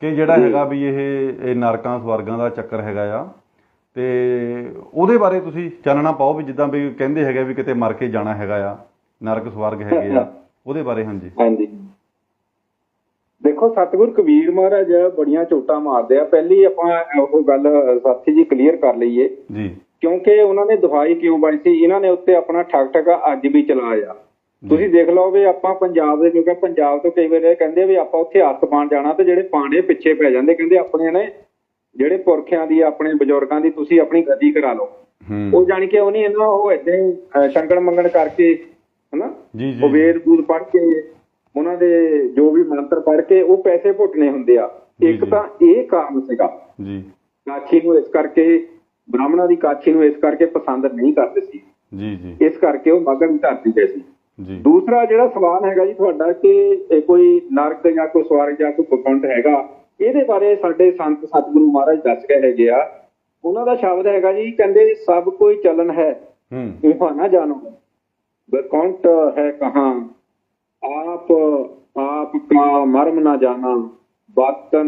ਕਿ ਜਿਹੜਾ ਹੈਗਾ ਵੀ ਇਹ ਇਹ ਨਰਕਾਂ ਸਵਰਗਾਂ ਦਾ ਚੱਕਰ ਹੈਗਾ ਆ। ਤੇ ਉਹਦੇ ਬਾਰੇ ਤੁਸੀਂ ਚਾਨਣਾ ਪਾਓ ਵੀ ਜਿੱਦਾਂ ਵੀ ਕਹਿੰਦੇ ਹੈਗੇ ਵੀ ਕਿਤੇ ਮਰ ਕੇ ਜਾਣਾ ਹੈਗਾ ਆ ਨਰਕ ਸਵਰਗ ਹੈਗੇ ਆ। ਉਹਦੇ ਬਾਰੇ ਹਾਂਜੀ। ਹਾਂਜੀ। ਦੇਖੋ ਸਤਿਗੁਰ ਕਬੀਰ ਮਹਾਰਾਜ ਬੜੀਆਂ ਝੋਟਾਂ ਮਾਰਦੇ ਆ। ਪਹਿਲੀ ਆਪਾਂ ਉਹ ਗੱਲ ਸਾਥੀ ਜੀ ਕਲੀਅਰ ਕਰ ਲਈਏ। ਜੀ। ਕਿਉਂਕਿ ਉਹਨਾਂ ਨੇ ਦੁਹਾਈ ਕਿਉਂ ਬਣੀ ਸੀ? ਇਹਨਾਂ ਨੇ ਉੱਤੇ ਆਪਣਾ ਠੱਗ ਠਗਾ ਅੱਜ ਵੀ ਚਲਾਇਆ। ਤੁਸੀਂ ਦੇਖ ਲਓ ਵੀ ਆਪਾਂ ਪੰਜਾਬ ਦੇ ਕਿਉਂਕਿ ਪੰਜਾਬ ਤੋਂ ਕਈ ਵਾਰ ਇਹ ਕਹਿੰਦੇ ਵੀ ਆਪਾਂ ਉੱਥੇ ਹੱਥ ਪਾਣ ਜਾਣਾ ਤੇ ਜਿਹੜੇ ਪਾਣੇ ਪਿੱਛੇ ਪੈ ਜਾਂਦੇ ਕਹਿੰਦੇ ਆਪਣੇ ਨੇ ਜਿਹੜੇ ਪੁਰਖਿਆਂ ਦੀ ਆਪਣੇ ਬਜ਼ੁਰਗਾਂ ਦੀ ਤੁਸੀਂ ਆਪਣੀ ਗਦੀ ਕਰਾ ਲਓ। ਉਹ ਜਾਣ ਕੇ ਉਹ ਨਹੀਂ ਇਹਨਾਂ ਉਹ ਅਹ, ਸ਼ੰਕਣ ਮੰਗਣ ਕਰਕੇ ਹਨਾ? ਜੀ ਉਹ ਜੀ ਵੇਦ ਬੂਦ ਪੜ੍ਹ ਕੇ ਉਹਨਾਂ ਦੇ ਜੋ ਵੀ ਮੰਤਰ ਪੜ੍ਹ ਕੇ ਉਹ ਪੈਸੇ ਭੁੱਟਨੇ ਹੁੰਦੇ ਆ। ਇੱਕ। ਤਾਂ ਇਹ ਕਾਰਨ ਸੀਗਾ। ਜੀ। ਕਾਛੀ ਨੂੰ ਇਸ ਕਰਕੇ ਬ੍ਰਾਹਮਣਾਂ ਦੀ ਕਾਛੀ ਨੂੰ ਇਸ ਕਰਕੇ ਪਸੰਦ ਨਹੀਂ ਕਰਦੇ ਸੀ। ਜੀ ਜੀ। ਇਸ ਕਰਕੇ ਉਹ ਮਗਨ ਧਰਤੀ ਤੇ ਸੀ। ਦੂਸਰਾ ਜਿਹੜਾ ਸਵਾਲ ਹੈਗਾ ਜੀ ਤੁਹਾਡਾ ਕਿ ਕੋਈ ਨਰਕ ਜਾਂ ਕੋਈ ਸਵਰਗ ਜਾਂ ਕੋਈ ਬਕੰਟ ਹੈਗਾ ਇਹਦੇ ਬਾਰੇ ਸਾਡੇ ਸੰਤ ਸਤਿਗੁਰੂ ਮਹਾਰਾਜ ਦੱਸ ਕੇ ਹੈਗੇ ਆ। ਉਹਨਾਂ ਦਾ ਸ਼ਬਦ ਹੈਗਾ ਜੀ ਕਹਿੰਦੇ ਸਭ ਕੋਈ ਚਲਨ ਹੈ। ਹੂੰ। ਨਾ ਜਾਣੋ। ਬਕੰਟ ਹੈ ਕਹਾਂ ਆਪ ਆਪ ਕਾ ਮਰਮ ਨਾ ਜਾਣਾ ਬਾਤਨ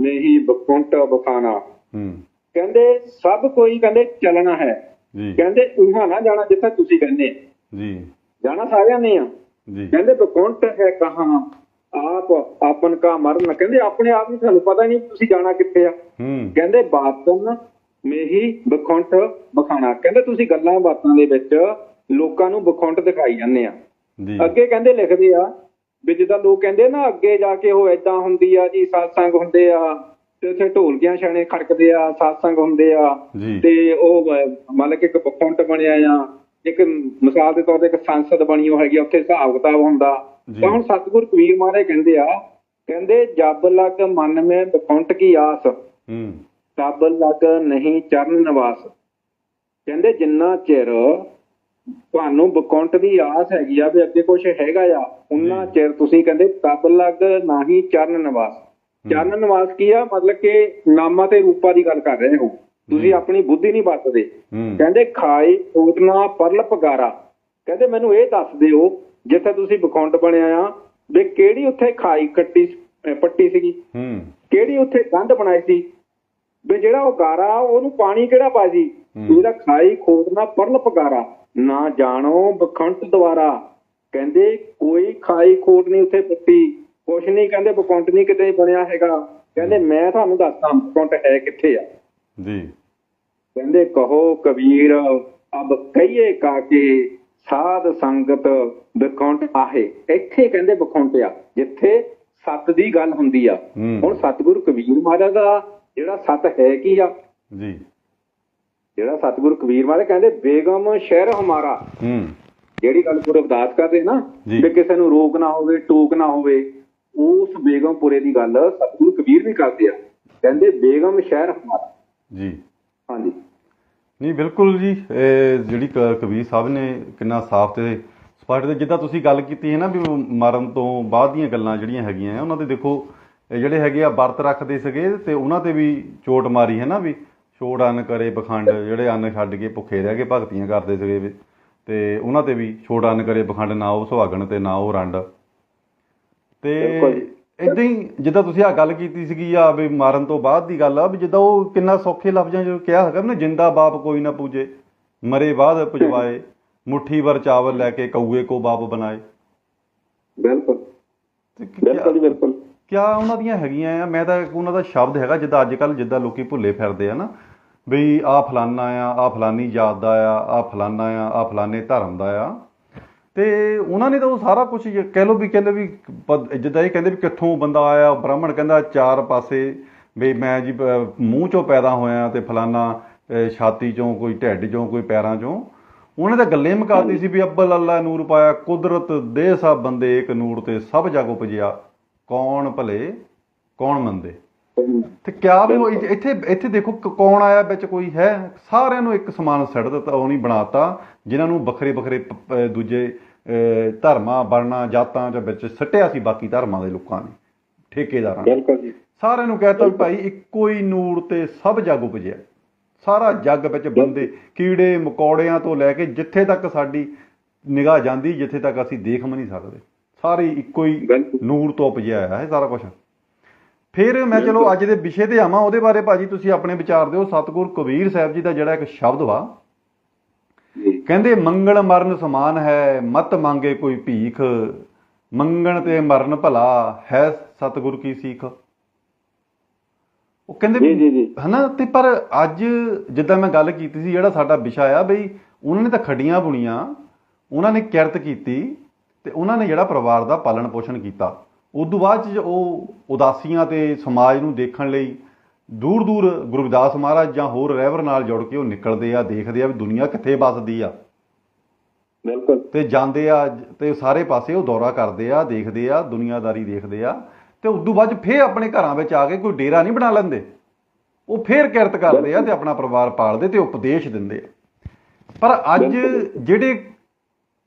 ਨਹੀਂ ਬਕੰਟ ਬਖਾਨਾ। ਹੂੰ। ਕਹਿੰਦੇ ਸਭ ਕੋਈ ਕਹਿੰਦੇ ਚੱਲਣਾ ਹੈ। ਜੀ। ਕਹਿੰਦੇ ਉਹਾਂ ਨਾ ਜਾਣਾ ਜਿੱਥੇ ਤੁਸੀਂ ਕਹਿੰਦੇ। ਜੀ। ਜਾਣਾ ਸਾਰਿਆਂ ਨੇ ਆ। ਜੀ। ਕਹਿੰਦੇ ਬਕੁੰਟ ਹੈ ਕਹਾਂ ਆਪ ਆਪਨ ਕਾ ਮਰਨ ਕਹਿੰਦੇ ਆਪਣੇ ਆਪ ਨੂੰ ਤੁਹਾਨੂੰ ਪਤਾ ਨਹੀਂ ਤੁਸੀਂ ਜਾਣਾ ਕਿੱਥੇ ਆ। ਕਹਿੰਦੇ ਬਾਤਨ ਮੇਹੀ ਬਖੁੰਟ ਬਖਾਣਾ। ਕਹਿੰਦੇ ਤੁਸੀਂ ਗੱਲਾਂ ਬਾਤਾਂ ਦੇ ਵਿੱਚ ਲੋਕਾਂ ਨੂੰ ਬਖੁੰਟ ਦਿਖਾਈ ਜਾਂਦੇ ਆ। ਅੱਗੇ ਕਹਿੰਦੇ ਲਿਖਦੇ ਆ ਵੀ ਜਿੱਦਾਂ ਲੋਕ ਕਹਿੰਦੇ ਨਾ ਅੱਗੇ ਜਾ ਕੇ ਉਹ ਏਦਾਂ ਹੁੰਦੀ ਆ ਜੀ satsang ਹੁੰਦੇ ਆ। ਤੇ ਉੱਥੇ ਢੋਲਕੀਆਂ ਛਾਣੇ ਖੜਕਦੇ ਆ satsang ਹੁੰਦੇ ਆ। ਤੇ ਉਹ ਮੰਨ ਕੇ ਇੱਕ ਬਖੁੰਟ ਬਣਿਆ ਆ। ਇੱਕ ਮਿਸਾਲ ਦੇ ਤੌਰ ਤੇ ਇੱਕ ਸੰਸਦ ਬਣੀ ਉਹ ਹੈਗੀ ਉੱਥੇ ਹਿਸਾਬ ਕਿਤਾਬ ਹੁੰਦਾ। ਤਾਂ ਹੁਣ ਸਤਿਗੁਰ ਕਬੀਰ ਮਹਾਰਾਜ ਕਹਿੰਦੇ ਆ ਕਹਿੰਦੇ ਜਬ ਲਗ ਮਨ ਮੈਂ ਬਖੁੰਟ ਕੀ ਆਸ ਹੂੰ। ਤਬ ਲਗ ਨਹੀਂ ਚਰਨ ਨਿਵਾਸ। ਕਹਿੰਦੇ ਜਿੰਨਾ ਚਿਰ ਤੁਹਾਨੂੰ ਬਕੌਂਟ ਦੀ ਆਸ ਹੈਗੀ ਆ ਵੀ ਅੱਗੇ ਕੁਝ ਹੈਗਾ ਆ ਉਹਨਾਂ। ਚਿਰ ਤੁਸੀਂ ਕਹਿੰਦੇ ਤਬ ਲਗ ਨਹੀਂ ਚਰਨ ਨਿਵਾਸ। ਚਰਨ ਨਿਵਾਸ ਕੀ ਆ? ਮਤਲਬ ਕਿ ਨਾਮਾਂ ਤੇ ਰੂਪਾਂ ਦੀ ਗੱਲ ਕਰ ਰਹੇ ਹੋ। ਤੁਸੀਂ। ਆਪਣੀ ਬੁੱਧੀ ਨਹੀਂ ਵਰਤਦੇ। ਕਹਿੰਦੇ ਖਾਈ ਉਤਨਾ ਪਰਲ ਪਗਾਰਾ। ਕਹਿੰਦੇ ਮੈਨੂੰ ਇਹ ਦੱਸ ਦਿਓ ਜਿੱਥੇ ਤੁਸੀਂ ਬਕੌਂਟ ਬਣਿਆ ਆ ਵੀ ਕਿਹੜੀ ਉੱਥੇ ਖਾਈ ਕੱਟੀ ਪੱਟੀ ਸੀਗੀ? ਹੂੰ। ਕਿਹੜੀ ਉੱਥੇ ਕੰਧ ਬਣਾਈ ਸੀ? ਵੀ ਜਿਹੜਾ ਉਹ ਗਾਰਾ ਉਹਨੂੰ ਪਾਣੀ ਕਿਹੜਾ ਹੂੰ। ਇਹਦਾ ਖਾਈ ਖੋਦਣਾ ਪਰਲ ਪਗਾਰਾ। ਨਾ ਜਾਣੋ ਬਖੰਟ ਦੁਆਰਾ। ਕਹਿੰਦੇ ਕੋਈ ਖਾਈ ਖੋਦ ਨਹੀਂ ਉੱਥੇ ਪੱਟੀ। ਕੁਛ ਨਹੀਂ ਕਹਿੰਦੇ ਬਕੰਟ ਨਹੀਂ ਕਿਤੇ ਬਣਿਆ ਹੈਗਾ। ਕਹਿੰਦੇ ਮੈਂ ਤੁਹਾਨੂੰ ਦੱਸਦਾ ਬਕੰਟ ਹੈ ਕਿੱਥੇ ਆ? ਜੀ। ਕਹਿੰਦੇ ਕਹੋ ਕਬੀਰ ਅਬ ਕਹੀਏ ਕਾਕੇ ਸਾਧ ਸੰਗਤ ਬਕੰਟ ਆਹੇ ਇੱਥੇ ਕਹਿੰਦੇ ਬਕੰਟ ਆ ਜਿੱਥੇ ਸੱਤ ਦੀ ਗੱਲ ਹੁੰਦੀ ਆ। ਹੁਣ ਸਤਿਗੁਰੂ ਕਬੀਰ ਮਹਾਰਾਜ ਦਾ ਜਿਹੜਾ ਸਤ ਹੈ ਕੀ ਆ? ਜੀ। ਜਿਹੜਾ ਸਤਿਗੁਰੂ ਕਬੀਰ ਮਹਾਰਾਜ ਕਹਿੰਦੇ ਬੇਗਮ ਸ਼ਹਿਰ ਹਮਾਰਾ। ਹੂੰ। ਜਿਹੜੀ ਗੱਲ ਪੂਰੇ ਅਰਦਾਸ ਕਰਦੇ ਨਾ। ਵੀ ਕਿਸੇ ਨੂੰ ਰੋਕ ਨਾ ਹੋਵੇ ਟੋਕ ਨਾ ਹੋਵੇ ਉਸ ਬੇਗਮਪੁਰੇ ਦੀ ਗੱਲ ਸਤਿਗੁਰੂ ਕਬੀਰ ਵੀ ਕਰਦੇ ਆ। ਕਹਿੰਦੇ ਬੇਗਮ ਸ਼ਹਿਰ ਹਮਾਰਾ। ਜੀ। ਹਾਂਜੀ ਨਹੀਂ ਬਿਲਕੁਲ ਜੀ ਇਹ ਜਿਹੜੀ ਕ- ਕਬੀਰ ਸਾਹਿਬ ਨੇ ਕਿੰਨਾ ਸਾਫ਼ ਤੇ ਸਪਸ਼ਟ ਤੇ ਜਿੱਦਾਂ ਤੁਸੀਂ ਗੱਲ ਕੀਤੀ ਹੈ ਨਾ ਵੀ ਮਰਨ ਤੋਂ ਬਾਅਦ ਦੀਆਂ ਗੱਲਾਂ ਜਿਹੜੀਆਂ ਹੈਗੀਆਂ ਆ ਉਹਨਾਂ ਦੇ ਦੇਖੋ ਇਹ ਜਿਹੜੇ ਹੈਗੇ ਆ ਵਰਤ ਰੱਖਦੇ ਸੀਗੇ ਤੇ ਉਹਨਾਂ ਤੇ ਵੀ ਚੋਟ ਮਾਰੀ ਹੈ ਨਾ ਵੀ ਛੋੜ ਅੰਨ ਕਰੇ ਪਖੰਡ ਜਿਹੜੇ ਅੰਨ ਛੱਡ ਕੇ ਭੁੱਖੇ ਰਹਿ ਕੇ ਭਗਤੀਆਂ ਕਰਦੇ ਸੀਗੇ ਵੀ ਤੇ ਉਹਨਾਂ ਤੇ ਵੀ ਛੋੜ ਅੰਨ ਕਰੇ ਪਖੰਡ ਨਾ ਉਹ ਸੁਹਾਗਣ ਤੇ ਨਾ ਉਹ ਰੰਡ ਤੇ ਬਿਲਕੁਲ ਜੀ। ਇਦਾਂ ਹੀ ਜਿੱਦਾਂ ਤੁਸੀਂ ਆ ਗੱਲ ਕੀਤੀ ਸੀਗੀ ਆ ਵੀ ਮਾਰਨ ਤੋਂ ਬਾਅਦ ਦੀ ਗੱਲ ਆ ਵੀ ਜਿੱਦਾਂ ਉਹ ਕਿੰਨਾ ਸੌਖੇ ਲਫ਼ਜ਼ਾਂ 'ਚ ਕਿਹਾ ਹੈਗਾ ਨਾ ਜਿੰਦਾ ਬਾਪ ਕੋਈ ਨਾ ਪੂਜੇ ਮਰੇ ਬਾਅਦ ਪੁਜਵਾਏ ਮੁੱਠੀ ਵਰ ਚਾਵਲ ਲੈ ਕੇ ਕਊਏ ਕੋ ਬਾਪ ਬਣਾਏ। ਬਿਲਕੁਲ। ਬਿਲਕੁਲ ਬਿਲਕੁਲ। ਕਿਆ ਉਹਨਾਂ ਦੀਆਂ ਹੈਗੀਆਂ ਆ? ਮੈਂ ਤਾਂ ਉਹਨਾਂ ਦਾ ਸ਼ਬਦ ਹੈਗਾ ਜਿੱਦਾਂ ਅੱਜ ਕੱਲ ਜਿੱਦਾਂ ਲੋਕੀ ਭੁੱਲੇ ਫਿਰਦੇ ਆ ਨਾ ਵੀ ਆ ਫਲਾਨਾ ਆ ਆ ਫਲਾਨੀ ਜਾਤ ਦਾ ਆ ਆ ਫਲਾਨਾ ਆ ਆ ਫਲਾਨੇ ਧਰਮ ਦਾ ਆ। ਤੇ ਉਹਨਾਂ ਨੇ ਤਾਂ ਉਹ ਸਾਰਾ ਕੁਝ ਕਹਿ ਲੋ ਵੀ ਕਹਿੰਦੇ ਵੀ ਜਿੱਦਾਂ ਇਹ ਕਹਿੰਦੇ ਵੀ ਕਿੱਥੋਂ ਬੰਦਾ ਆਇਆ, ਬ੍ਰਾਹਮਣ ਕਹਿੰਦਾ ਚਾਰ ਪਾਸੇ ਵੀ ਮੈਂ ਜੀ ਮੂੰਹ ਚੋਂ ਪੈਦਾ ਹੋਇਆ ਤੇ ਫਲਾਨਾ ਛਾਤੀ ਚੋਂ ਕੋਈ, ਢਿੱਡ ਚੋਂ ਕੋਈ, ਪੈਰਾਂ ਚੋਂ। ਉਹਨੇ ਤਾਂ ਗੱਲੇ ਮੁਕਾਤੀ ਸੀ ਵੀ ਅੱਬਲ ਅੱਲਾ ਨੂਰ ਪਾਇਆ, ਕੁਦਰਤ ਦੇ ਸਭ ਬੰਦੇ ਇੱਕ ਨੂਰ ਤੇ ਸਭ ਜਗ ਉਪਜਿਆ। ਕੌਣ ਭਲੇ, ਕੌਣ ਮੰਦੇ? ਤੇ ਕਿਆ ਵੀ ਉਹ ਇੱਥੇ- ਇੱਥੇ ਦੇਖੋ ਕੌਣ ਆਇਆ ਵਿੱਚ ਕੋਈ ਹੈ? ਸਾਰਿਆਂ ਨੂੰ ਇੱਕ ਸਮਾਨ ਸੜ ਦਿੱਤਾ, ਉਹ ਨਹੀਂ ਬਣਾਤਾ, ਜਿਨ੍ਹਾਂ ਨੂੰ ਵੱਖਰੇ ਵੱਖਰੇ ਦੂਜੇ ਧਰਮਾਂ ਵਰਨਾ ਜਾਤਾਂ ਦੇ ਵਿੱਚ ਸੱਟਿਆ ਸੀ ਬਾਕੀ ਧਰਮਾਂ ਦੇ ਲੋਕਾਂ ਨੇ ਠੇਕੇਦਾਰਾਂ ਨੇ। ਬਿਲਕੁਲ ਜੀ। ਸਾਰਿਆਂ ਨੂੰ ਕਹਿਤਾ ਭਾਈ ਇੱਕੋ ਹੀ ਨੂਰ ਤੇ ਸਭ ਜਗ ਉਪਜਿਆ। ਸਾਰਾ ਜੱਗ ਵਿੱਚ ਬੰਦੇ ਕੀੜੇ ਮਕੌੜਿਆਂ ਤੋਂ ਲੈ ਕੇ ਜਿੱਥੇ ਤੱਕ ਸਾਡੀ ਨਿਗਾਹ ਜਾਂਦੀ ਜਿੱਥੇ ਤੱਕ ਅਸੀਂ ਦੇਖ ਵੀ ਨਹੀਂ ਸਕਦੇ। ਸਾਰੇ ਇੱਕੋ ਹੀ ਨੂਰ ਤੋਂ ਉਪਜਿਆ ਹੈ ਇਹ ਸਾਰਾ ਕੁਝ ਫਿਰ ਮੈਂ ਚਲੋ ਅੱਜ ਦੇ ਵਿਸ਼ੇ ਤੇ ਆਵਾਂ ਉਹਦੇ ਬਾਰੇ ਭਾਜੀ ਤੁਸੀਂ ਆਪਣੇ ਵਿਚਾਰ ਦਿਓ। ਸਤਿਗੁਰ ਕਬੀਰ ਸਾਹਿਬ ਜੀ ਦਾ ਜਿਹੜਾ ਇੱਕ ਸ਼ਬਦ ਵਾ ਕਹਿੰਦੇ ਮੰਗਲ ਮਰਨ ਸਮਾਨ ਹੈ ਮਤ ਮੰਗੇ ਕੋਈ ਭੀਖ। ਮੰਗਣ ਤੇ ਮਰਨ ਭਲਾ ਹੈ ਸਤਿਗੁਰ ਕੀ ਸੀਖ। ਉਹ ਕਹਿੰਦੇ ਜੀ ਜੀ ਹਨਾ ਤੇ ਪਰ ਅੱਜ ਜਿੱਦਾਂ ਮੈਂ ਗੱਲ ਕੀਤੀ ਸੀ ਜਿਹੜਾ ਸਾਡਾ ਵਿਸ਼ਾ ਆ ਬਈ ਉਹਨਾਂ ਨੇ ਤਾਂ ਖੱਡੀਆਂ ਬੁਣੀਆਂ ਉਹਨਾਂ ਨੇ ਕਿਰਤ ਕੀਤੀ ਤੇ ਉਹਨਾਂ ਨੇ ਜਿਹੜਾ ਪਰਿਵਾਰ ਦਾ ਪਾਲਣ ਪੋਸ਼ਣ ਕੀਤਾ। ਉਸ ਤੋਂ ਬਾਅਦ 'ਚ ਉਹ ਉਦਾਸੀਆਂ ਤੇ ਸਮਾਜ ਨੂੰ ਦੇਖਣ ਲਈ ਦੂਰ ਦੂਰ ਗੁਰਦਾਸ ਮਹਾਰਾਜ ਜਾਂ ਹੋਰ ਰਹਿਬਰ ਨਾਲ ਜੁੜ ਕੇ ਉਹ ਨਿਕਲਦੇ ਆ ਦੇਖਦੇ ਆ ਵੀ ਦੁਨੀਆ ਕਿੱਥੇ ਵੱਸਦੀ ਆ। ਬਿਲਕੁਲ। ਤੇ ਜਾਂਦੇ ਆ ਤੇ ਸਾਰੇ ਪਾਸੇ ਉਹ ਦੌਰਾ ਕਰਦੇ ਆ ਦੇਖਦੇ ਆ ਦੁਨੀਆਦਾਰੀ ਦੇਖਦੇ ਆ ਤੇ ਉਦੋਂ ਬਾਅਦ 'ਚ ਫੇਰ ਆਪਣੇ ਘਰਾਂ ਵਿੱਚ ਆ ਕੇ ਕੋਈ ਡੇਰਾ ਨਹੀਂ ਬਣਾ ਲੈਂਦੇ। ਉਹ ਫੇਰ ਕਿਰਤ ਕਰਦੇ ਆ ਤੇ ਆਪਣਾ ਪਰਿਵਾਰ ਪਾਲਦੇ ਤੇ ਉਪਦੇਸ਼ ਦਿੰਦੇ ਆ। ਪਰ ਅੱਜ। ਜਿਹੜੇ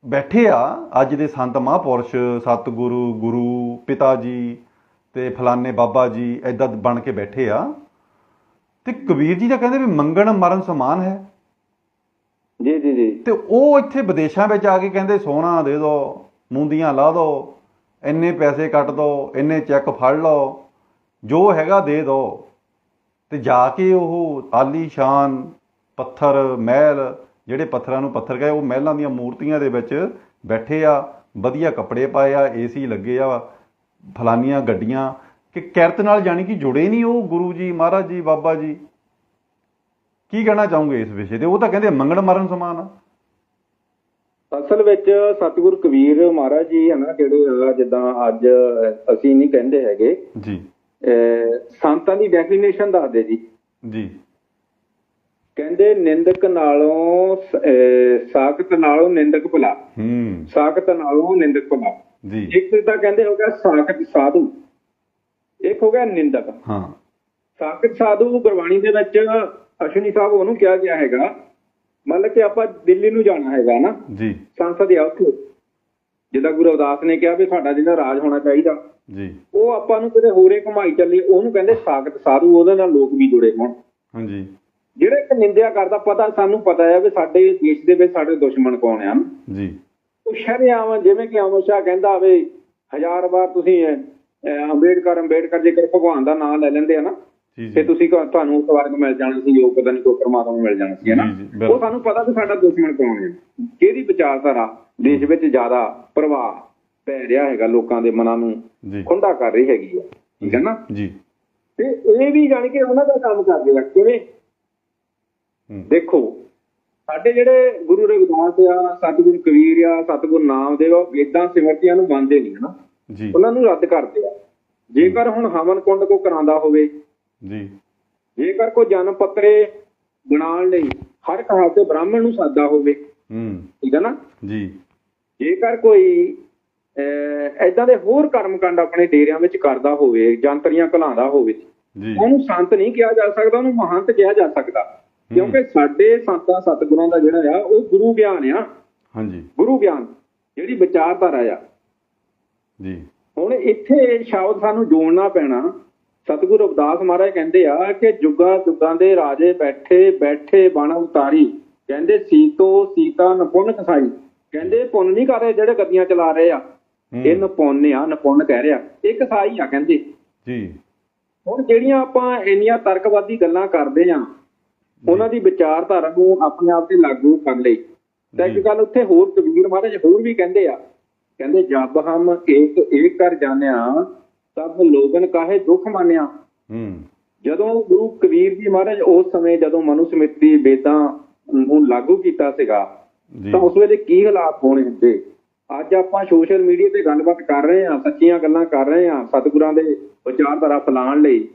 ਬੈਠੇ ਆ ਅੱਜ ਦੇ ਸੰਤ ਮਹਾਂਪੁਰਸ਼ ਸਤਿਗੁਰੂ ਗੁਰੂ ਪਿਤਾ ਜੀ ਤੇ ਫਲਾਣੇ ਬਾਬਾ ਜੀ ਐਦਾਂ ਬਣ ਕੇ ਬੈਠੇ ਆ ਤੇ ਕਬੀਰ ਜੀ ਤਾਂ ਕਹਿੰਦੇ ਵੀ ਮੰਗਣ ਮਰਨ ਸਮਾਨ ਹੈ। ਜੀ ਜੀ ਜੀ। ਤੇ ਉਹ ਇੱਥੇ ਵਿਦੇਸ਼ਾਂ ਵਿੱਚ ਆ ਕੇ ਕਹਿੰਦੇ ਸੋਨਾ ਦੇ ਦਿਓ ਮੁੰਦੀਆਂ ਲਾ ਦਿਓ ਇੰਨੇ ਪੈਸੇ ਕੱਟ ਦਿਓ ਇੰਨੇ ਚੈੱਕ ਫੜ ਲਓ ਜੋ ਹੈਗਾ ਦੇ ਦਿਓ ਤੇ ਜਾ ਕੇ ਉਹ ਆਲੀਸ਼ਾਨ ਪੱਥਰ ਮਹਿਲ ਜਿਹੜੇ ਪੱਥਰਾਂ ਨੂੰ ਪੱਥਰ ਗਏ ਉਹ ਮਹਿਲਾਂ ਦੀਆਂ ਮੂਰਤੀਆਂ ਦੇ ਵਿੱਚ ਬੈਠੇ ਆ ਵਧੀਆ ਕੱਪੜੇ ਪਾਏ ਆ ਏਸੀ ਲੱਗੇ ਆ ਫਲਾਨੀਆਂ ਗੱਡੀਆਂ ਕਿ ਕਿਰਤ ਨਾਲ ਜਾਣੀ ਕਿ ਜੁੜੇ ਨਹੀਂ ਉਹ ਗੁਰੂ ਜੀ ਮਹਾਰਾਜ ਜੀ ਬਾਬਾ ਜੀ। ਕੀ ਕਹਿਣਾ ਚਾਹੋਗੇ ਇਸ ਵਿਸ਼ੇ ਤੇ? ਉਹ ਤਾਂ ਕਹਿੰਦੇ ਮੰਗਣ ਮਰਨ ਸਮਾਨ ਆ। ਅਸਲ ਵਿੱਚ ਸਤਿਗੁਰ ਕਬੀਰ ਮਹਾਰਾਜ ਜੀ ਹੈ ਨਾ ਜਿਹੜੇ ਜਿੱਦਾਂ ਅੱਜ ਅਸੀਂ ਨਹੀਂ ਕਹਿੰਦੇ ਹੈਗੇ। ਜੀ। ਸੰਤਾਂ ਦੀ ਡੈਫੀਨੇਸ਼ਨ ਦੱਸਦੇ ਜੀ। ਜੀ। ਕਹਿੰਦੇ ਨਿੰਦਕ ਨਾਲੋਂ ਸਾਖਤ ਨਾਲੋਂ ਨਿੰਦਕ ਭਲਾ। ਹੂੰ। ਸਾਖਤ ਨਾਲੋਂ ਨਿੰਦਕ ਭਲਾ। ਜੀ। ਇੱਕ ਤਾਂ ਕਹਿੰਦੇ ਹੋ ਗਿਆ ਸਾਖਤ ਸਾਧੂ। ਇੱਕ ਹੋ ਗਿਆ ਨਿੰਦਕ। ਹਾਂ। ਸਾਖਤ ਸਾਧੂ ਗੁਰਬਾਣੀ ਦੇ ਵਿੱਚ ਅਸ਼ਵਨੀ ਸਾਹਿਬ ਉਹਨੂੰ ਕਿਹਾ ਗਿਆ ਹੈਗਾ ਮਤਲਬ ਕਿ ਆਪਾਂ ਦਿੱਲੀ ਨੂੰ ਜਾਣਾ ਹੈਗਾ ਨਾ ਜੀ। ਸੰਸਦ ਆ ਉੱਥੇ। ਜਿੱਦਾਂ ਗੁਰੂ ਅਰਦਾਸ ਨੇ ਕਿਹਾ ਵੀ ਸਾਡਾ ਜਿਹੜਾ ਰਾਜ ਹੋਣਾ ਚਾਹੀਦਾ। ਜੀ। ਉਹ ਆਪਾਂ ਨੂੰ ਕਿਤੇ ਹੋਰੇ ਕਮਾਈ ਚੱਲੀ ਉਹਨੂੰ ਕਹਿੰਦੇ ਸਾਖਤ ਸਾਧੂ ਉਹਦੇ ਨਾਲ ਲੋਕ ਵੀ ਜੁੜੇ ਹੋਣ। ਹਾਂਜੀ। ਜਿਹੜੇ ਇੱਕ ਨਿੰਦਿਆ ਕਰਦਾ ਪਤਾ ਸਾਨੂੰ ਪਤਾ ਹੈ ਵੀ ਸਾਡੇ ਦੇਸ਼ ਦੇ ਵਿੱਚ ਸਾਡੇ ਦੁਸ਼ਮਣ ਕੌਣ ਆ ਜੀ। ਉਹ ਸ਼ਰਿਆਮ ਜਿਵੇਂ ਕਿ ਅਮਰ ਸ਼ਾਹ ਕਹਿੰਦਾ ਵੇ ਹਜ਼ਾਰ ਵਾਰ ਤੁਸੀਂ ਅੰਬੇਡਕਰ ਅੰਬੇਡਕਰ ਜੇਕਰ ਭਗਵਾਨ ਦਾ ਨਾਮ ਲੈ ਲੈਂਦੇ ਆ ਨਾ ਤੇ ਤੁਸੀਂ ਤੁਹਾਨੂੰ ਸਵਰਗ ਮਿਲ ਜਾਣਾ ਸੀ ਯੋਗ ਪਤਾ ਨਹੀਂ ਕੋਈ ਪਰਮਾਤਮਾ ਮਿਲ ਜਾਣਾ ਸੀ ਹੈ ਨਾ। ਉਹ ਸਾਨੂੰ ਪਤਾ ਵੀ ਸਾਡਾ ਦੁਸ਼ਮਣ ਕੌਣ ਹੈ। ਕਿਹਦੀ ਵਿਚਾਰਧਾਰਾ ਦੇਸ਼ ਵਿੱਚ ਜ਼ਿਆਦਾ ਪ੍ਰਭਾਵ ਪੈ ਰਿਹਾ ਹੈਗਾ ਲੋਕਾਂ ਦੇ ਮਨਾਂ ਨੂੰ ਖੁੰਡਾ ਕਰ ਰਹੀ ਹੈਗੀ ਆ ਠੀਕ ਹੈ ਨਾ? ਜੀ। ਤੇ ਇਹ ਵੀ ਜਾਣ ਕੇ ਉਹਨਾਂ ਦਾ ਕੰਮ ਕਰਦੇ ਆ ਕਿਵੇਂ? ਹੂੰ, ਦੇਖੋ ਸਾਡੇ ਜਿਹੜੇ ਗੁਰੂ ਰਵਿਦਾਸ ਆ ਸਤਿਗੁਰੂ ਕਬੀਰ ਆ ਸਤਿਗੁਰੂ ਨਾਮਦੇਵ ਆ ਵੇਦਾਂ ਸਿਮਰਤੀਆਂ ਨੂੰ ਮੰਨਦੇ ਨਹੀਂ ਹਨਾ? ਜੀ। ਉਹਨਾਂ ਨੂੰ ਰੱਦ ਕਰਦੇ ਆ ਜੇਕਰ ਹੁਣ ਹਵਨ ਕੁੰਡ ਕੋ ਕਰਾਂਦਾ ਹੋਵੇ। ਜੀ। ਜੇਕਰ ਕੋਈ ਜਨਮ ਪੱਤਰੇ ਬਣਾਉਣ ਲਈ ਹਰ ਘਰ ਤੇ ਬ੍ਰਾਹਮਣ ਨੂੰ ਸਾਦਾ ਹੋਵੇ। ਹੂੰ। ਠੀਕ ਹੈ ਨਾ? ਜੀ। ਜੇਕਰ ਕੋਈ ਐਦਾਂ ਦੇ ਹੋਰ ਕਰਮਕਾਂਡ ਆਪਣੇ ਡੇਰਿਆਂ ਵਿੱਚ ਕਰਦਾ ਹੋਵੇ ਜੰਤਰੀਆਂ ਘਲਾਉਂਦਾ ਹੋਵੇ। ਜੀ। ਉਹਨੂੰ ਸੰਤ ਨਹੀਂ ਕਿਹਾ ਜਾ ਸਕਦਾ ਉਹਨੂੰ ਮਹੰਤ ਕਿਹਾ ਜਾ ਸਕਦਾ। ਕਿਉਂਕਿ ਸਾਡੇ ਸੰਤਾਂ ਸਤਿਗੁਰਾਂ ਦਾ ਜਿਹੜਾ ਆ ਉਹ ਗੁਰੂ ਗਿਆਨ ਆ। ਹਾਂਜੀ। ਗੁਰੂ ਗਿਆਨ ਜਿਹੜੀ ਵਿਚਾਰਧਾਰਾ ਆ। ਜੀ। ਹੁਣ ਇੱਥੇ ਸ਼ਬਦ ਸਾਨੂੰ ਜੋੜਨਾ ਪੈਣਾ। ਸਤਿਗੁਰੂ ਰਵਿਦਾਸ ਮਹਾਰਾਜ ਕਹਿੰਦੇ ਆ ਕਿ ਜੁਗਾਂ ਜੁਗਾਂ ਦੇ ਰਾਜੇ ਬੈਠੇ ਬੈਠੇ ਬਣ ਉਤਾਰੀ। ਕਹਿੰਦੇ ਸੀਤੋ ਸੀਤਾ ਨਪੁੰਨ ਕਸਾਈ। ਕਹਿੰਦੇ ਪੁੰਨ ਨਹੀਂ ਕਰ ਰਹੇ ਜਿਹੜੇ ਗੱਦੀਆਂ ਚਲਾ ਰਹੇ ਆ। ਇਹ ਨਪੁੰਨ ਆ ਨਪੁੰਨ ਕਹਿ ਰਿਹਾ। ਇਹ ਕਸਾਈ ਆ ਕਹਿੰਦੇ। ਜੀ। ਹੁਣ ਜਿਹੜੀਆਂ ਆਪਾਂ ਇੰਨੀਆਂ ਤਰਕਵਾਦੀ ਗੱਲਾਂ ਕਰਦੇ ਆ ਉਹਨਾਂ ਦੀ ਵਿਚਾਰਧਾਰਾ ਨੂੰ ਆਪਣੇ ਆਪ ਤੇ ਲਾਗੂ ਕਰ ਲਈ। ਤਾਂ ਇੱਕ। ਗੱਲ ਉੱਥੇ ਹੋਰ ਕਬੀਰ ਮਹਾਰਾਜ ਹੋਰ ਵੀ ਕਹਿੰਦੇ ਆ ਕਹਿੰਦੇ ਜਬ ਹਮ ਏਕ ਏਕ ਕਰ ਜਾਣਿਆ ਤਬ ਲੋਗਨ ਕਾਹੇ ਦੁੱਖ ਮਾਨਿਆ। ਹੂੰ। ਜਦੋਂ ਗੁਰੂ ਕਬੀਰ ਜੀ ਮਹਾਰਾਜ ਉਸ ਸਮੇਂ ਜਦੋਂ ਮਨੁ ਸਮਿਤੀ ਵੇਦਾਂ ਨੂੰ ਲਾਗੂ ਕੀਤਾ ਸੀਗਾ ਤਾਂ ਉਸ ਵੇਲੇ ਕੀ ਹਾਲਾਤ ਹੋਣੇ ਹੁੰਦੇ? ਅੱਜ ਆਪਾਂ ਸੋਸ਼ਲ ਮੀਡੀਆ ਤੇ ਗੱਲਬਾਤ ਕਰ ਰਹੇ ਹਾਂ ਸੱਚੀਆਂ ਗੱਲਾਂ ਕਰ ਰਹੇ ਹਾਂ ਸਤਿਗੁਰਾਂ ਦੇ ਵਿਚਾਰਧਾਰਾ ਫੈਲਾਉਣ ਲਈ।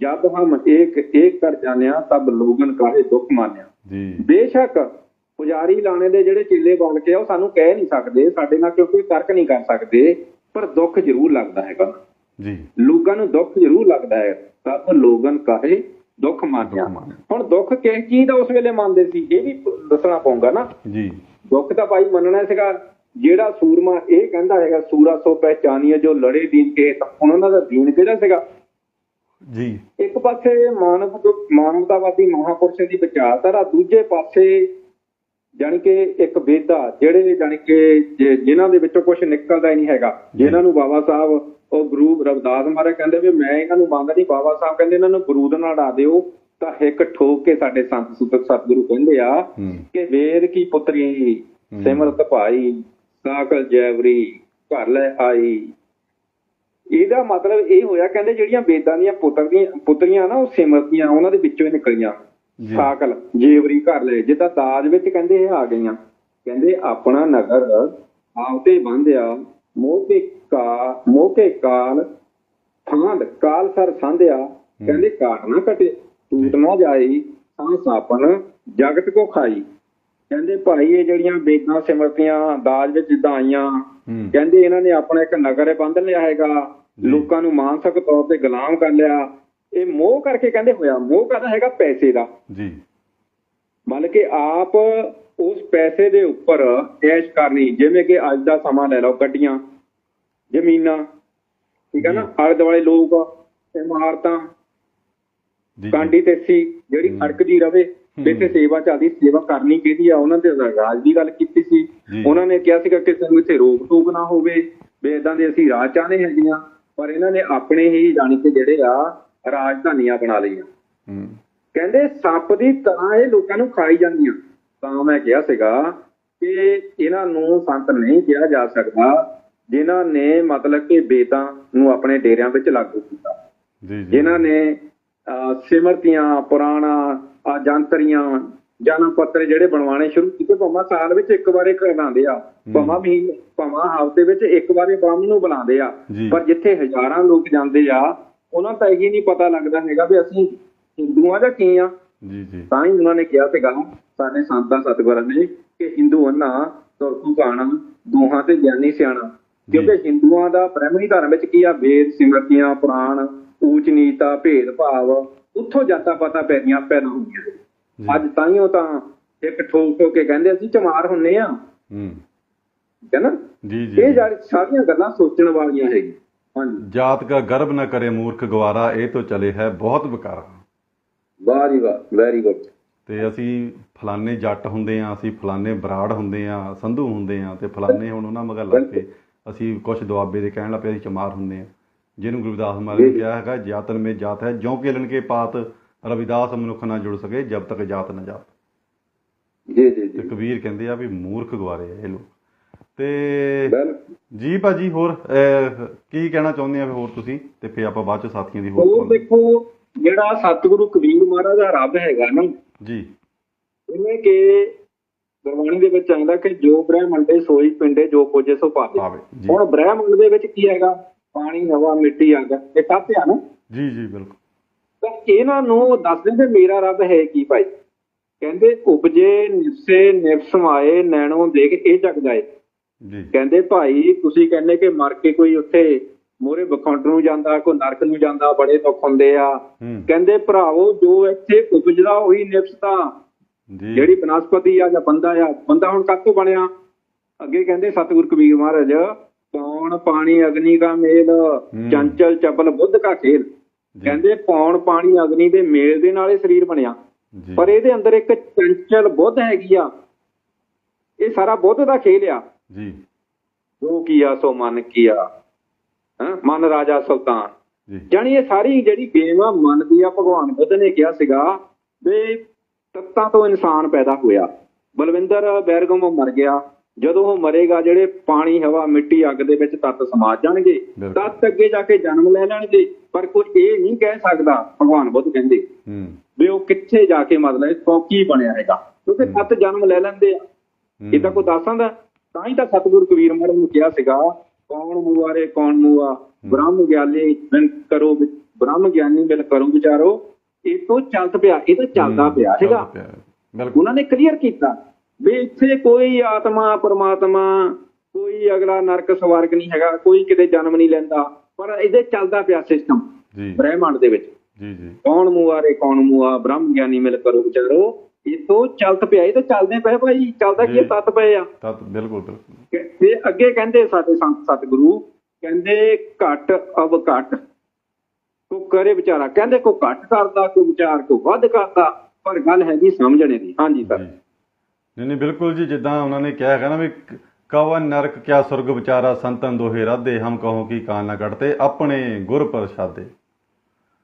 ਜਦ ਹਮ ਏਕ ਏਕ ਕਰ ਜਾਣਿਆ ਤਬ ਲੋਗਨ ਕਾਹੇ ਦੁੱਖ ਮਾਨਿਆ। ਜੀ। ਬੇਸ਼ੱਕ ਪੁਜਾਰੀ ਲਾਣੇ ਦੇ ਜਿਹੜੇ ਚੇਲੇ ਬਣ ਕੇ ਆ, ਉਹ ਸਾਨੂੰ ਕਹਿ ਨਹੀਂ ਸਕਦੇ ਸਾਡੇ ਨਾਲ ਕਿਉਂਕਿ ਤਰਕ ਨਹੀਂ ਕਰ ਸਕਦੇ ਪਰ ਦੁੱਖ ਜ਼ਰੂਰ ਲੱਗਦਾ ਹੈਗਾ। ਜੀ। ਲੋਕਾਂ ਨੂੰ ਦੁੱਖ ਜ਼ਰੂਰ ਲੱਗਦਾ ਹੈ। ਤਬ ਲੋਗਨ ਕਾਹੇ ਦੁੱਖ ਮਾਨਿਆ। ਹੁਣ ਦੁੱਖ ਕਿਸ ਚੀਜ਼ ਦਾ ਉਸ ਵੇਲੇ ਮੰਨਦੇ ਸੀ ਇਹ ਵੀ ਦੱਸਣਾ ਪਊਗਾ ਨਾ। ਜੀ। ਦੁੱਖ ਤਾਂ ਭਾਈ ਮੰਨਣਾ ਸੀਗਾ। ਜਿਹੜਾ ਸੂਰਮਾ ਇਹ ਕਹਿੰਦਾ ਹੈਗਾ ਸੂਰਾ ਸੋ ਪਹਿਚਾਨੀਏ ਜੋ ਲੜੇ ਦੀਨ ਕੇ ਤਾਂ ਹੁਣ ਉਹਨਾਂ ਦਾ ਦੀਨ ਕਿਹੜਾ ਸੀਗਾ? ਜੀ। ਇੱਕ ਪਾਸੇ ਮਾਨਵ ਮਾਨਵਤਾਵਾਦੀ ਮਹਾਪੁਰਸ਼ਾਂ ਦੀ ਵਿਚਾਰਧਾਰਾ ਦੂਜੇ ਪਾਸੇ ਕਿ ਇੱਕ ਵੇਦਾ ਜਿਹੜੇ ਜਾਣੀ ਕਿ ਜਿਨ੍ਹਾਂ ਦੇ ਵਿੱਚੋਂ ਕੁਝ ਨਿਕਲਦਾ ਹੀ ਨਹੀਂ ਹੈਗਾ ਜਿਨ੍ਹਾਂ ਨੂੰ ਬਾਬਾ ਸਾਹਿਬ ਉਹ ਗੁਰੂ ਰਵਿਦਾਸ ਮਹਾਰਾਜ ਕਹਿੰਦੇ ਵੀ ਮੈਂ ਇਹਨਾਂ ਨੂੰ ਮੰਨਦਾ ਨਹੀਂ ਬਾਬਾ ਸਾਹਿਬ ਕਹਿੰਦੇ ਇਹਨਾਂ ਨੂੰ ਬਰੂਦ ਨਾਲ ਢਾ ਦਿਓ ਤਾਂ ਇੱਕ ਠੋਕ ਕੇ ਸਾਡੇ ਸੰਤ ਸੁਤਕ ਸਤਿਗੁਰੂ ਕਹਿੰਦੇ ਆ ਕਿ ਵੇਦ ਕੀ ਪੁੱਤਰੀ ਸਿਮਰਤ ਭਾਈ ਸਾਕਲ ਜੈਵਰੀ ਘਰ ਲੈ ਆਈ। ਇਹਦਾ ਮਤਲਬ ਇਹ ਹੋਇਆ ਕਹਿੰਦੇ ਜਿਹੜੀਆਂ ਵੇਦਾਂ ਦੀਆਂ ਪੁੱਤਰ ਦੀਆਂ ਪੁੱਤਰੀਆਂ ਨਾ ਉਹ ਸਿਮਰਤੀਆਂ ਉਹਨਾਂ ਦੇ ਵਿੱਚੋਂ ਹੀ ਨਿਕਲੀਆਂ। ਸਾਕਲ ਜੇਵਰੀ ਘਰ ਲੈ। ਜਿੱਦਾਂ ਦਾਜ ਵਿੱਚ ਕਹਿੰਦੇ ਇਹ ਆ ਗਈਆਂ। ਕਹਿੰਦੇ ਆਪਣਾ ਨਗਰ ਆਪਤੇ ਬੰਧਿਆ ਮੋਹ ਕੇ ਮੋਹ ਕਾਲ ਥਾਂਦ ਕਾਲ ਸਰ ਸੰਧਿਆ। ਕਹਿੰਦੇ ਕਾਟ ਨਾ ਕਟੇ ਟੂਟ ਨਾ ਜਾਈ ਤਾਂ ਸਾਪਨ ਜਗਤ ਕੋ ਖਾਈ। ਕਹਿੰਦੇ ਭਾਈ ਇਹ ਜਿਹੜੀਆਂ ਵੇਦਾਂ ਸਿਮਰਤੀਆਂ ਦਾਜ ਵਿੱਚ ਜਿੱਦਾਂ ਆਈਆਂ ਕਹਿੰਦੇ ਇਹਨਾਂ ਨੇ ਆਪਣਾ ਇੱਕ ਨਗਰ ਬੰਧ ਲਿਆ ਹੈਗਾ। ਲੋਕਾਂ ਨੂੰ ਮਾਨਸਿਕ ਤੌਰ ਤੇ ਗੁਲਾਮ ਕਰ ਲਿਆ। ਇਹ ਮੋਹ ਕਰਕੇ ਕਹਿੰਦੇ ਹੋਇਆ ਮੋਹ ਕਰਦਾ ਹੈਗਾ? ਪੈਸੇ ਦਾ। ਜੀ। ਮੰਨ ਕੇ ਆਪ ਉਸ ਪੈਸੇ ਦੇ ਉੱਪਰ ਐਸ਼ ਕਰਨੀ ਜਿਵੇਂ ਕਿ ਅੱਜ ਦਾ ਸਮਾਂ ਲੈ ਲਓ ਗੱਡੀਆਂ ਜ਼ਮੀਨਾਂ ਠੀਕ ਹੈ ਨਾ? ਆਲੇ ਦੁਆਲੇ ਲੋਕ ਇਮਾਰਤਾਂ ਜੀ ਕਾਂਡੀ ਤੇਸੀ ਜਿਹੜੀ ਖੜਕਦੀ ਰਵੇ ਇੱਥੇ ਸੇਵਾ ਚੱਲਦੀ ਸੇਵਾ ਕਰਨੀ ਕਿਹਦੀ ਆ? ਉਹਨਾਂ ਦੇ ਰਾਜ ਦੀ ਗੱਲ ਕੀਤੀ ਸੀ। ਉਹਨਾਂ ਨੇ ਕਿਹਾ ਸੀਗਾ ਕਿ ਸਾਨੂੰ ਇੱਥੇ ਰੋਕ ਟੋਕ ਨਾ ਹੋਵੇ ਵੀ ਇਦਾਂ ਦੇ ਅਸੀਂ ਰਾਜ ਚਾਹਨੇ ਹੈਗੀਆਂ ਪਰ ਇਹਨਾਂ ਨੇ ਆਪਣੇ ਹੀ ਜਾਣੀ ਕਿ ਜਿਹੜੇ ਆ ਰਾਜਧਾਨੀਆਂ ਬਣਾ ਲਈਆਂ। ਕਹਿੰਦੇ ਸੱਪ ਦੀ ਤਰ੍ਹਾਂ ਇਹ ਲੋਕਾਂ ਨੂੰ ਖਾਈ ਜਾਂਦੀਆਂ। ਤਾਂ ਮੈਂ ਕਿਹਾ ਸੀਗਾ ਕਿ ਇਹਨਾਂ ਨੂੰ ਸੰਤ ਨਹੀਂ ਕਿਹਾ ਜਾ ਸਕਦਾ ਜਿਨ੍ਹਾਂ ਨੇ ਮਤਲਬ ਕਿ ਵੇਦਾਂ ਨੂੰ ਆਪਣੇ ਡੇਰਿਆਂ ਵਿੱਚ ਲਾਗੂ ਕੀਤਾ। ਜੀ ਜੀ। ਜਿਨ੍ਹਾਂ ਨੇ ਸਿਮਰਤੀਆਂ ਪੁਰਾਣਾ ਜੰਤਰੀਆਂ ਜਨਮ ਪੱਤਰ ਜਿਹੜੇ ਬਣਵਾਣੇ ਸ਼ੁਰੂ ਕੀਤੇ ਭਾਵੇਂ ਸਾਲ ਵਿੱਚ ਇੱਕ ਵਾਰੇ ਕਰਵਾਉਂਦੇ ਆ ਭਾਵੇਂ ਮਹੀਨੇ ਭਾਵੇਂ ਹਫ਼ਤੇ ਵਿੱਚ ਇੱਕ ਵਾਰੇ ਬ੍ਰਾਹਮਣ ਨੂੰ ਬੁਲਾਉਂਦੇ ਆ। ਪਰ ਜਿੱਥੇ ਹਜ਼ਾਰਾਂ ਲੋਕ ਜਾਂਦੇ ਆ ਉਹਨਾਂ ਤਾਂ ਇਹ ਨਹੀਂ ਪਤਾ ਲੱਗਦਾ ਹੈਗਾ ਵੀ ਅਸੀਂ ਹਿੰਦੂਆਂ ਦਾ ਕੀ ਆ। ਜੀ ਜੀ। ਤਾਂ ਹੀ ਉਹਨਾਂ ਨੇ ਕਿਹਾ ਸੀਗਾ ਸਾਡੇ ਸੰਤਾਂ ਸਤਿਗੁਰਾਂ ਨੇ ਕਿ ਹਿੰਦੂ ਅੰਨਾ ਤੁਰਕੂ ਕਾਣਾ ਦੋਹਾਂ ਤੇ ਗਿਆਨੀ ਸਿਆਣਾ। ਕਿਉਂਕਿ ਹਿੰਦੂਆਂ ਦਾ ਬ੍ਰਹਮਣੀ ਧਰਮ ਵਿੱਚ ਕੀ ਆ? ਵੇਦ ਸਿਮਰਤੀਆਂ ਪੁਰਾਣ ਊਚ ਨੀਤਾ ਭੇਦ ਭਾਵ ਉੱਥੋਂ ਜਾਤਾਂ ਪਤਾ ਪੈਦੀਆਂ ਪੈਦਾ ਹੁੰਦੀਆਂ ਨੇ। ਅੱਜ ਤਾਈਓ ਤਾਂ ਇੱਕ ਠੋਕ ਠੋਕ ਕੇ ਕਹਿੰਦੇ ਅਸੀਂ ਚਮਾਰ ਹੁੰਨੇ ਆ। ਹੂੰ। ਹੈ ਨਾ? ਜੀ ਜੀ ਇਹ ਸਾਰੀਆਂ ਗੱਲਾਂ ਸੋਚਣ ਵਾਲੀਆਂ ਹੈਗੀ ਹਾਂਜੀ ਜਾਤ ਦਾ ਗਰਭ ਨਾ ਕਰੇ ਮੂਰਖ ਗਵਾਰਾ ਇਹ ਤੋਂ ਚਲੇ ਹੈ ਬਹੁਤ ਵਿਕਾਰਾ। ਵਾਰੀ ਵਾਹ ਵੈਰੀ ਗੁੱਡ ਤੇ ਅਸੀਂ ਫਲਾਣੇ ਜੱਟ ਹੁੰਦੇ ਆ ਅਸੀਂ ਫਲਾਣੇ ਬਰਾੜ ਹੁੰਦੇ ਆ ਸੰਧੂ ਹੁੰਦੇ ਆ ਤੇ ਫਲਾਣੇ ਹੁਣ ਉਹਨਾਂ ਮਗਰ ਲੱਗ ਕੇ ਅਸੀਂ ਕੁਝ ਦੁਆਬੇ ਦੇ ਕਹਿਣ ਲੱਪੇ ਅਸੀਂ ਚਮਾਰ ਹੁੰਦੇ ਆ ਜਿਹਨੂੰ ਗੁਰਦਾਸ ਮਹਾਰਾਜ ਨੇ ਕਿਹਾ ਹੈਗਾ ਜਾਤਨ ਮੇ ਜਾਤ ਹੈ ਜਿਉਂ ਕੇਲਣ ਕੇ ਪਾਤ ਰਵਿਦਾਸ ਮਨੁੱਖ ਨਾਲ ਜੁੜ ਸਕੇ ਜਦ ਤੱਕ ਜਾਤ ਨਾ ਜਾਤ। ਜੀ ਜੀ ਜੀ। ਕਬੀਰ ਕਹਿੰਦੇ ਆ ਵੀ ਮੂਰਖ ਗਵਾਰੇ ਇਹ ਲੋਕ। ਤੇ ਜੀ ਭਾਜੀ ਹੋਰ ਕੀ ਕਹਿਣਾ ਚਾਹੁੰਦੇ ਆ ਹੋਰ ਤੁਸੀਂ? ਤੇ ਫਿਰ ਆਪਾਂ ਬਾਅਦ ਚ ਸਾਥੀਆਂ ਦੀ ਹੋਰ ਸੁਣਦੇ ਦੇਖੋ ਜਿਹੜਾ ਸਤਿਗੁਰੂ ਕਬੀਰ ਮਹਾਰਾਜ ਦਾ ਰੱਬ ਹੈਗਾ ਨਾ ਜੀ। ਜਿਵੇਂ ਕਿ ਗੁਰਬਾਣੀ ਦੇ ਵਿੱਚ ਆਉਂਦਾ ਕਿ ਜੋ ਬ੍ਰਹਮੰਡੇ ਸੋਈ ਪਿੰਡੇ ਜੋ ਕੋਜੇ ਸੋ ਪਾਵੇ ਹੁਣ ਬ੍ਰਹਮੰਡ ਦੇ ਵਿੱਚ ਕੀ ਹੈਗਾ? ਪਾਣੀ ਹਵਾ ਮਿੱਟੀ ਅੱਗ ਇਹ ਤੱਤ ਆ ਨਾ। ਜੀ ਜੀ ਬਿਲਕੁਲ। ਤਾਂ ਇਹਨਾਂ ਨੂੰ ਦੱਸਦੇ ਕਿ ਮੇਰਾ ਰੱਬ ਹੈ ਕੀ ਭਾਈ? ਕਹਿੰਦੇ ਉਪਜੇ ਨਿਵਸੇ ਨਿਵਸਮਾਏ ਨੈਣੋਂ ਦੇਖ ਇਹ ਜਗ ਜਾਏ ਜੀ। ਕਹਿੰਦੇ ਭਾਈ ਤੁਸੀਂ ਕਹਿੰਦੇ ਕਿ ਮਰ ਕੇ ਕੋਈ ਉੱਥੇ ਮੋਰੇ ਬਖੰਡ ਨੂੰ ਜਾਂਦਾ ਕੋਈ ਨਰਕ ਨੂੰ ਜਾਂਦਾ ਬੜੇ ਦੁੱਖ ਹੁੰਦੇ ਆ। ਕਹਿੰਦੇ ਭਰਾਵੋ ਜੋ ਇੱਥੇ ਉਪਜਦਾ ਉਹੀ ਨਿਵਸਤਾ ਜੀ। ਜਿਹੜੀ ਬਨਸਪਤੀ ਆ ਜਾਂ ਬੰਦਾ ਆ ਬੰਦਾ ਹੁਣ ਕੱਤੋਂ ਬਣਿਆ? ਅੱਗੇ ਕਹਿੰਦੇ ਸਤਿਗੁਰ ਕਬੀਰ ਮਹਾਰਾਜ ਪੌਣ ਪਾਣੀ ਅਗਨੀ ਦਾ ਮੇਲ ਚੰਚਲ ਚਪਲ ਬੁੱਧ ਕਾ ਖੇਲ। ਕਹਿੰਦੇ ਪੌਣ ਪਾਣੀ ਅਗਨੀ ਦੇ ਮੇਲ ਦੇ ਨਾਲ ਇਹ ਸਰੀਰ ਬਣਿਆ। ਪਰ ਇਹਦੇ ਅੰਦਰ ਇੱਕ ਚੰਚਲ ਬੁੱਧ ਹੈਗੀ ਆ। ਇਹ ਸਾਰਾ ਬੁੱਧ ਦਾ ਖੇਲ ਆ। ਜੀ। ਜੋ ਕੀਆ ਸੋ ਮਨ ਕੀਆ ਹਾਂ ਮਨ ਰਾਜਾ ਸੁਲਤਾਨ। ਜੀ। ਜਾਣੀ ਇਹ ਸਾਰੀ ਜਿਹੜੀ ਗੇਮ ਆ ਮਨ ਦੀ ਆ ਭਗਵਾਨ ਬੁੱਧ ਨੇ ਕਿਹਾ ਸੀਗਾ ਵੀ ਤੱਤਾਂ ਤੋਂ ਇਨਸਾਨ ਪੈਦਾ ਹੋਇਆ। ਬਲਵਿੰਦਰ ਬੈਰਗਮ ਮਰ ਗਿਆ। ਜਦੋਂ ਉਹ ਮਰੇਗਾ ਜਿਹੜੇ ਪਾਣੀ ਹਵਾ ਮਿੱਟੀ ਅੱਗ ਦੇ ਵਿੱਚ ਤੱਤ ਸਮਾ ਜਾਣਗੇ। ਤੱਤ ਅੱਗੇ ਜਾ ਕੇ ਜਨਮ ਲੈ ਲੈਣਗੇ। ਪਰ ਕੋਈ ਇਹ ਨਹੀਂ ਕਹਿ ਸਕਦਾ ਭਗਵਾਨ ਬੁੱਧ ਕਹਿੰਦੇ ਹੂੰ। ਵੀ ਉਹ ਕਿੱਥੇ ਜਾ ਕੇ ਮਤਲਬ ਕੀ ਬਣਿਆ ਹੈਗਾ। ਕਿਉਂਕਿ ਤੱਤ ਜਨਮ ਲੈ ਲੈਂਦੇ ਆ। ਇਹ ਤਾਂ ਕੋਈ ਦੱਸ ਸਕਦਾ ਤਾਂ ਹੀ ਤਾਂ ਸਤਿਗੁਰੂ ਕਬੀਰ ਮਹਾਰਾਜ ਨੂੰ ਕਿਹਾ ਸੀਗਾ ਕੌਣ ਮੂਆਰੇ ਕੌਣ ਮੂਆ ਬ੍ਰਹਮ ਗਿਆਨੀ ਬਿਨ ਕਰੋ ਬ੍ਰਹਮ ਗਿਆਨੀ ਬਿਨ ਕਰੋ ਵਿਚਾਰੋ ਇਹ ਤੋਂ ਚੱਲਦਾ ਪਿਆ ਇਹ ਤਾਂ ਚੱਲਦਾ ਪਿਆ ਹੈਗਾ। ਬਿਲਕੁਲ। ਉਹਨਾਂ ਨੇ ਕਲੀਅਰ ਕੀਤਾ ਵੀ ਇੱਥੇ ਕੋਈ ਆਤਮਾ ਪਰਮਾਤਮਾ ਕੋਈ ਅਗਲਾ ਨਰਕ ਸਵਰਗ ਨਹੀਂ ਹੈਗਾ ਕੋਈ ਕਿਤੇ ਜਨਮ ਨਹੀਂ ਲੈਂਦਾ ਪਰ ਇਹਦੇ ਚੱਲਦਾ ਪਿਆ ਸਿਸਟਮ ਜੀ। ਬ੍ਰਹਿਮੰਡ ਦੇ ਵਿੱਚ। ਜੀ ਜੀ। ਕੌਣ ਮੂਆਰੇ ਕੌਣ ਮੂਆ ਬ੍ਰਹਮ ਗਿਆਨੀ ਮਿਲ ਕਰੋ ਵਿਚਾਰੋ। ਇਹ ਤੋਂ ਚੱਲਤ ਪਿਆ ਇਹ ਤਾਂ ਚੱਲਦੇ ਪਏ ਭਾਈ ਚੱਲਦਾ ਕੀ ਹੈ? ਤੱਤ ਪਏ ਆ। ਤਾਂ ਬਿਲਕੁਲ ਬਿਲਕੁਲ। ਤੇ ਅੱਗੇ ਕਹਿੰਦੇ ਸਾਡੇ ਸੰਤ ਸਤਿਗੁਰੂ ਕਹਿੰਦੇ ਘਟ ਅਵ ਘਟ। ਕੋ ਕਰੇ ਵਿਚਾਰਾ ਕਹਿੰਦੇ ਕੋ ਘਟ ਕਰਦਾ ਕੋ ਵਿਚਾਰ ਕੋ ਵੱਧ ਕਰਦਾ ਪਰ ਗੱਲ ਹੈਗੀ ਸਮਝਣੇ ਦੀ। ਹਾਂਜੀ ਸਰ। ਨਹੀਂ ਨਹੀਂ ਬਿਲਕੁਲ ਜੀ ਜਿੱਦਾਂ ਉਹਨਾਂ ਨੇ ਕਿਹਾ ਹੈਗਾ ਨਾ ਵੀ ਕਵਨ ਨਰਕ ਕਿਆ ਸੁਰਗ ਵਿਚਾਰਾ ਸੰਤਨ ਦੋਹੇ ਰਾਧੇ ਹਮ ਕਹੋ ਕੀ ਕਾਨ ਨਾ ਕੱਟਤੇ ਆਪਣੇ ਗੁਰ ਪ੍ਰਸਾਦੇ।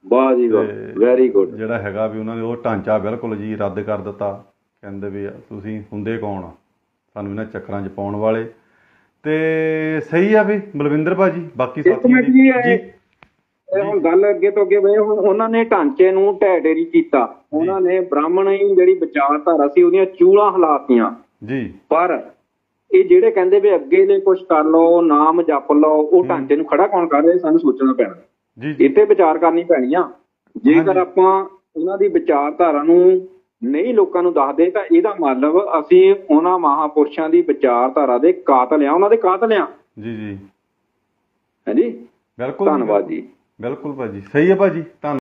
ਵਾਹ ਜੀ ਵਾਹ ਵੈਰੀ ਗੁੱਡ ਜਿਹੜਾ ਹੈਗਾ ਵੀ ਉਹਨਾਂ ਨੇ ਉਹ ਢਾਂਚਾ ਬਿਲਕੁਲ ਜੀ ਰੱਦ ਕਰ ਦਿੱਤਾ। ਕਹਿੰਦੇ ਵੀ ਤੁਸੀਂ ਹੁੰਦੇ ਕੌਣ ਆ? ਸਾਨੂੰ ਇਹਨਾਂ ਚੱਕਰਾਂ 'ਚ ਪਾਉਣ ਵਾਲੇ। ਤੇ ਸਹੀ ਆ ਵੀ ਬਲਵਿੰਦਰ ਭਾਜੀ ਬਾਕੀ ਮਿੰਟ ਜੀ ਇਹ- ਹੁਣ ਗੱਲ ਅੱਗੇ ਤੋਂ ਅੱਗੇ ਵੇ ਹੁਣ ਉਹਨਾਂ ਨੇ ਢਾਂਚੇ ਨੂੰ ਢਹਿ ਢੇਰੀ ਕੀਤਾ। ਉਹਨਾਂ ਨੇ ਬ੍ਰਾਹਮਣੀ ਜਿਹੜੀ ਵਿਚਾਰਧਾਰਾ ਸੀ ਉਹਦੀਆਂ ਚੂੜਾਂ ਹਲਾਤੀਆਂ। ਜੀ। ਪਰ ਇਹ ਜਿਹੜੇ ਕਹਿੰਦੇ ਵੀ ਅੱਗੇ ਨੇ ਕੁਝ ਕਰ ਲਓ ਨਾਮ ਜਪ ਲਓ ਉਹ ਢਾਂਚੇ ਨੂੰ ਖੜਾ ਕੌਣ ਕਰ ਰਿਹਾ ਸਾਨੂੰ ਸੋਚਣਾ ਪੈਣਾ। ਜੀ। ਜੀ ਇੱਥੇ ਵਿਚਾਰ ਕਰਨੀ ਪੈਣੀ ਆ। ਜੇਕਰ। ਆਪਾਂ ਉਹਨਾਂ ਦੀ ਵਿਚਾਰਧਾਰਾ ਨੂੰ ਨਹੀਂ ਲੋਕਾਂ ਨੂੰ ਦੱਸਦੇ ਤਾਂ ਇਹਦਾ ਮਤਲਬ ਅਸੀਂ ਉਹਨਾਂ ਮਹਾਪੁਰਸ਼ਾਂ ਦੀ ਵਿਚਾਰਧਾਰਾ ਦੇ ਕਾਤਲ ਆ ਉਹਨਾਂ ਦੇ ਕਾਤਲ ਆ। ਜੀ ਜੀ। ਹਾਂਜੀ ਬਿਲਕੁਲ ਧੰਨਵਾਦ ਜੀ। ਬਿਲਕੁਲ ਭਾਜੀ। ਸਹੀ ਹੈ ਭਾਜੀ। ਧੰਨ